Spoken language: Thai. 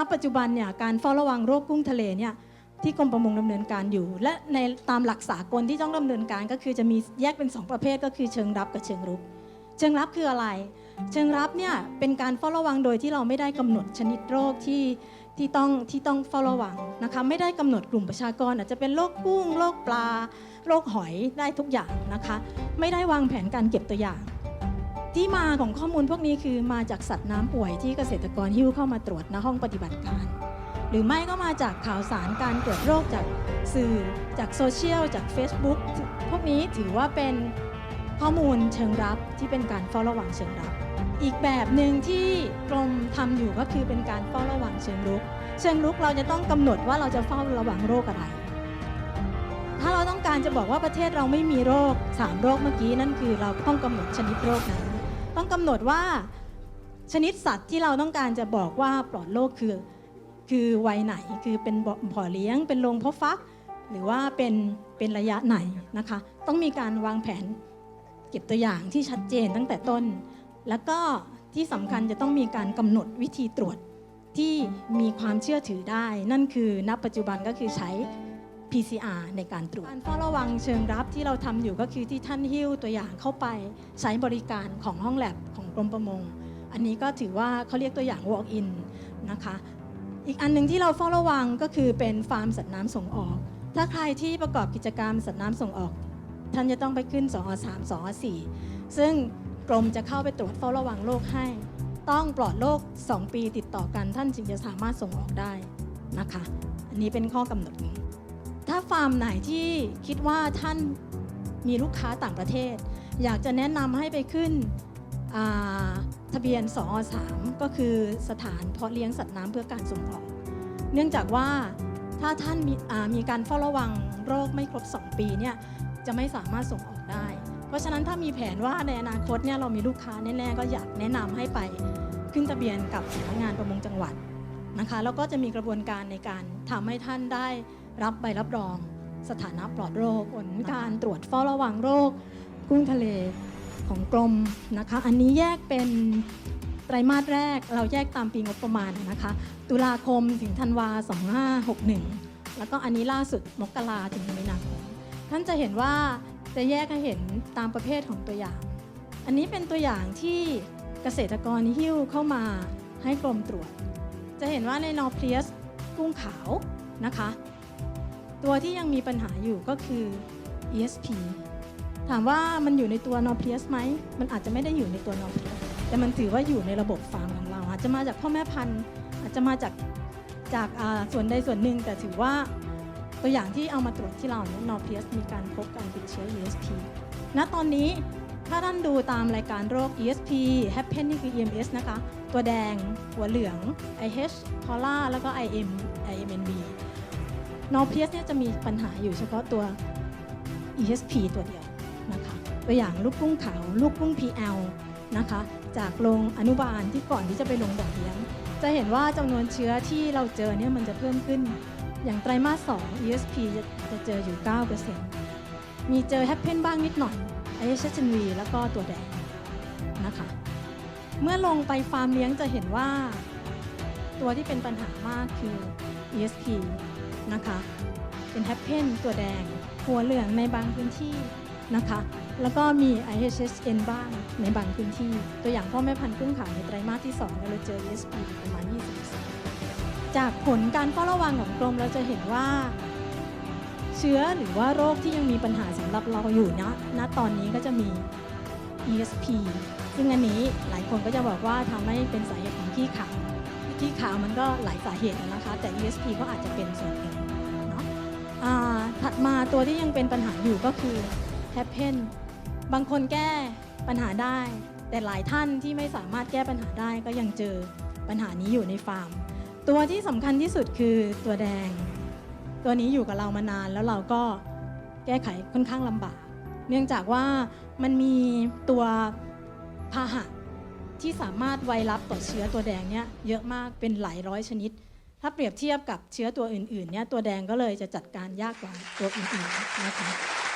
ณปัจจุบันเนี่ยการเฝ้าระวังโรคกุ้งทะเลเนี่ยที่กรมประมงดำเนินการอยู่ และในตามหลักสากลที่ต้องดำเนินการก็คือจะมีแยกเป็น 2 ประเภทก็คือเชิงรับกับเชิงรุก เชิงรับคืออะไร เชิงรับเนี่ยเป็นการเฝ้าระวังโดยที่เราไม่ได้กำหนดชนิดโรคที่ที่ต้องที่ต้องเฝ้าระวังนะคะไม่ได้กำหนดกลุ่มประชากร อาจจะเป็นโรคกุ้งโรคปลาโรคหอยได้ทุกอย่างนะคะ ไม่ได้วางแผนการเก็บตัวอย่าง ที่มาของข้อมูลพวกนี้คือมาจากสัตว์น้ำป่วยที่เกษตรกรหิ้วเข้ามาตรวจณห้องปฏิบัติการ หรือไม่ก็มาจากข่าวสารการตรวจโรคจากสื่อจากโซเชียลจาก Facebook พวกนี้ถือว่าเป็นข้อมูลเชิงรับที่เป็นการเฝ้าระวังเชิงรับ อีกแบบหนึ่งที่กรมทำอยู่ก็คือเป็นการเฝ้าระวังเชิงรุก เชิงรุกเราจะต้องกำหนดว่าเราจะเฝ้าระวังโรคอะไร ถ้าเราต้องการจะบอกว่าประเทศเราไม่มีโรค 3 โรคเมื่อกี้นั่นคือเราต้องกำหนดชนิดโรคนั้น ต้องกำหนดว่าชนิดสัตว์ที่เราต้องการจะบอกว่าปลอดโรคคือ คือวัยไหนคือเป็นบ่อเลี้ยง เป็นโรงเพาะฟัก หรือว่าเป็นเป็นระยะไหนนะคะ ต้องมีการวางแผนเก็บตัวอย่างที่ชัดเจนตั้งแต่ต้น แล้วก็ที่สำคัญจะต้องมีการกำหนดวิธีตรวจที่มีความเชื่อถือได้ นั่นคือณปัจจุบันก็คือใช้ PCR ในการตรวจการเฝ้าระวังเชิงรับที่เราทำอยู่ก็คือที่ท่านหิ้วตัวอย่างเข้าไปใช้บริการของห้องแลบของกรมประมง อันนี้ก็ถือว่าเขาเรียกตัวอย่าง walk in นะคะ อีกอันหนึ่งที่เราเฝ้าระวังก็คือเป็นฟาร์มสัตว์น้ำส่งออก ถ้าใครที่ประกอบกิจกรรมสัตว์น้ำส่งออก ท่านจะต้องไปขึ้น2อ3 2อ4ซึ่งกรมจะเข้าไปตรวจเฝ้าระวังโรคให้ ต้องปลอดโรค2 ปีติดต่อกันท่านจึงจะสามารถส่งออกได้นะคะ อันนี้เป็นข้อกำหนดหนึ่ง ถ้าฟาร์มไหนที่คิดว่าท่านมีลูกค้าต่างประเทศ อยากจะแนะนำให้ไปขึ้นทะเบียน2อ3ก็คือสถานเพาะเลี้ยงสัตว์น้ำเพื่อการส่งออก เนื่องจากว่าถ้าท่านมีมีการเฝ้าระวังโรคไม่ครบ 2 ปีเนี่ยจะไม่สามารถส่งออกได้ เพราะฉะนั้นถ้ามีแผนว่าในอนาคตเนี่ยเรามีลูกค้าแน่ๆก็อยากแนะนำให้ไปขึ้นทะเบียนกับสำนักงานประมงจังหวัดนะคะแล้วก็จะมีกระบวนการในการทำให้ท่านได้ รับใบรับรอง สถานะปลอดโรคผลการตรวจเฝ้าระวังโรค กุ้งทะเลของกรมนะคะ อันนี้แยกเป็นไตรมาสแรกเราแยกตามปีงบประมาณนะคะ ตุลาคมถึงธันวา 2561 แล้วก็อันนี้ล่าสุดมกราถึงมีนาคมท่านจะเห็นว่าจะแยกให้เห็นตามประเภทของตัวอย่าง อันนี้เป็นตัวอย่างที่เกษตรกรหิ้วเข้ามาให้กรมตรวจ จะเห็นว่าในนอร์เพลียสกุ้งขาวนะคะ ตัวที่ยังมีปัญหาอยู่ก็คือ ESP ถามว่ามันอยู่ในตัวนอร์เพลียสไหม มันอาจจะไม่ได้อยู่ในตัวนอร์เพลียสแต่มันถือว่าอยู่ในระบบฟาร์มของเรา อาจจะมาจากพ่อแม่พันธุ์ อาจจะมาจากจากส่วนใดส่วนหนึ่ง แต่ถือว่าตัวอย่างที่เอามาตรวจที่เราเนี่ยนอร์เพลียสมีการพบการติดเชื้อ ESP ณตอนนี้ถ้าท่านดูตามรายการโรค ESP Happen นี่คือ EMS นะคะ ตัวแดง หัวเหลือง IH c o l a แล้วก็ IM IMNB นอเพียสเนี่ยจะมีปัญหาอยู่เฉพาะตัว ESP ตัวเดียวนะคะตัวอย่างลูกกุ้งขาวลูกกุ้ง PL นะคะจากโรงอนุบาลที่ก่อนที่จะไปลงบ่อเลี้ยง จะเห็นว่าจำนวนเชื้อที่เราเจอเนี่ยมันจะเพิ่มขึ้น อย่างไตรมาส 2 ESP จะจะเจออยู่ 9%มีเจอ Happen บ้างนิดหน่อย IHHNV แล้วก็ตัวแดงนะคะเมื่อลงไปฟาร์มเลี้ยงจะเห็นว่า ตัวที่เป็นปัญหามากคือ ESP นะคะ เป็น Happen ตัวแดง หัวเหลืองในบางพื้นที่นะคะ แล้วก็มี IHSN บ้างในบางพื้นที่ ตัวอย่างพ่อแม่พันธุ์กุ้งขาวในไตรมาสที่2เนี่ยเราเจอ ESP ประมาณ 20%จากผลการเฝ้าระวังของกรมเราจะเห็นว่าเชื้อหรือว่าโรคที่ยังมีปัญหาสำหรับเราอยู่นะณตอนนี้ก็จะมี ESP ซึ่งอันนี้หลายคนก็จะบอกว่าทำให้เป็นสาเหตุของขี้ขาวขี้ขาวมันก็หลายสาเหตุนะคะ แต่ ESP ก็อาจจะเป็นส่วนหนึ่ง มาตัวที่ยังเป็นปัญหาอยู่ก็คือ Happen บางคนแก้ปัญหาได้ แต่หลายท่านที่ไม่สามารถแก้ปัญหาได้ก็ยังเจอปัญหานี้อยู่ในฟาร์ม ตัวที่สำคัญที่สุดคือตัวแดง ตัวนี้อยู่กับเรามานานแล้วเราก็แก้ไขค่อนข้างลำบาก เนื่องจากว่ามันมีตัวพาหะที่สามารถไวรับต่อเชื้อตัวแดงเนี่ยเยอะมากเป็นหลายร้อยชนิด ถ้าเปรียบเทียบกับเชื้อตัวอื่นๆเนี่ยตัวแดงก็เลยจะจัดการยากกว่าตัวอื่นๆนะคะ